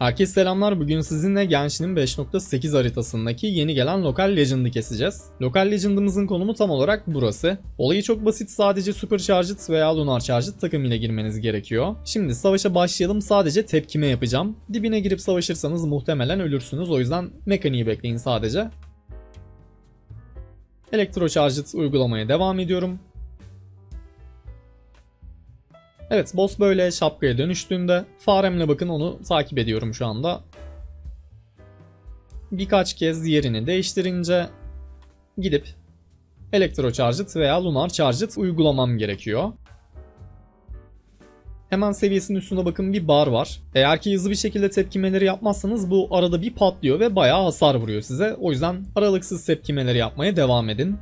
Herkese selamlar. Bugün sizinle Genshin'in 5.8 haritasındaki yeni gelen Lokal Legend'ı keseceğiz. Lokal Legend'ımızın konumu tam olarak burası. Olayı çok basit. Sadece Supercharged veya Lunar Charged takımıyla girmeniz gerekiyor. Şimdi savaşa başlayalım. Sadece tepkime yapacağım. Dibine girip savaşırsanız muhtemelen ölürsünüz. O yüzden mekaniği bekleyin sadece. Electro Charged uygulamaya devam ediyorum. Evet boss böyle şapkaya dönüştüğünde faremle bakın onu takip ediyorum şu anda. Birkaç kez yerini değiştirince gidip Electro Charged veya Lunar Charged uygulamam gerekiyor. Hemen seviyesinin üstünde bakın bir bar var. Eğer ki hızlı bir şekilde tepkimeleri yapmazsanız bu arada bir patlıyor ve bayağı hasar vuruyor size. O yüzden aralıksız tepkimeleri yapmaya devam edin.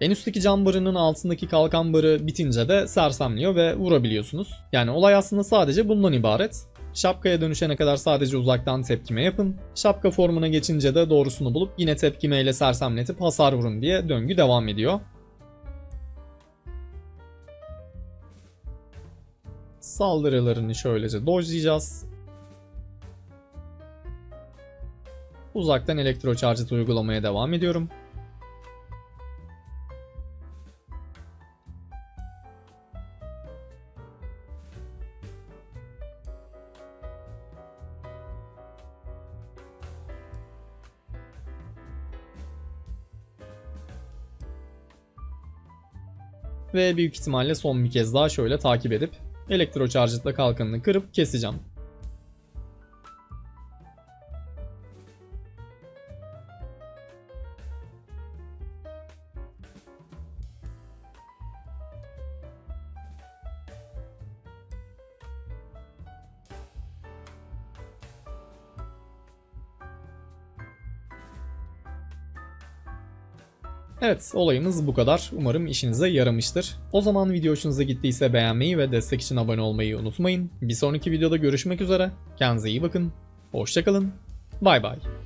En üstteki cam barının altındaki kalkan barı bitince de sersemliyor ve vurabiliyorsunuz. Yani olay aslında sadece bundan ibaret. Şapkaya dönüşene kadar sadece uzaktan tepkime yapın. Şapka formuna geçince de doğrusunu bulup yine tepkimeyle sersemletip hasar vurun diye döngü devam ediyor. Saldırılarını şöylece dodge'layacağız. Uzaktan elektro charge uygulamaya devam ediyorum. Ve büyük ihtimalle son bir kez daha şöyle takip edip elektro charge'la kalkanını kırıp keseceğim. Evet olayımız bu kadar. Umarım işinize yaramıştır. O zaman video hoşunuza gittiyse beğenmeyi ve destek için abone olmayı unutmayın. Bir sonraki videoda görüşmek üzere. Kendinize iyi bakın. Hoşçakalın. Bay bay.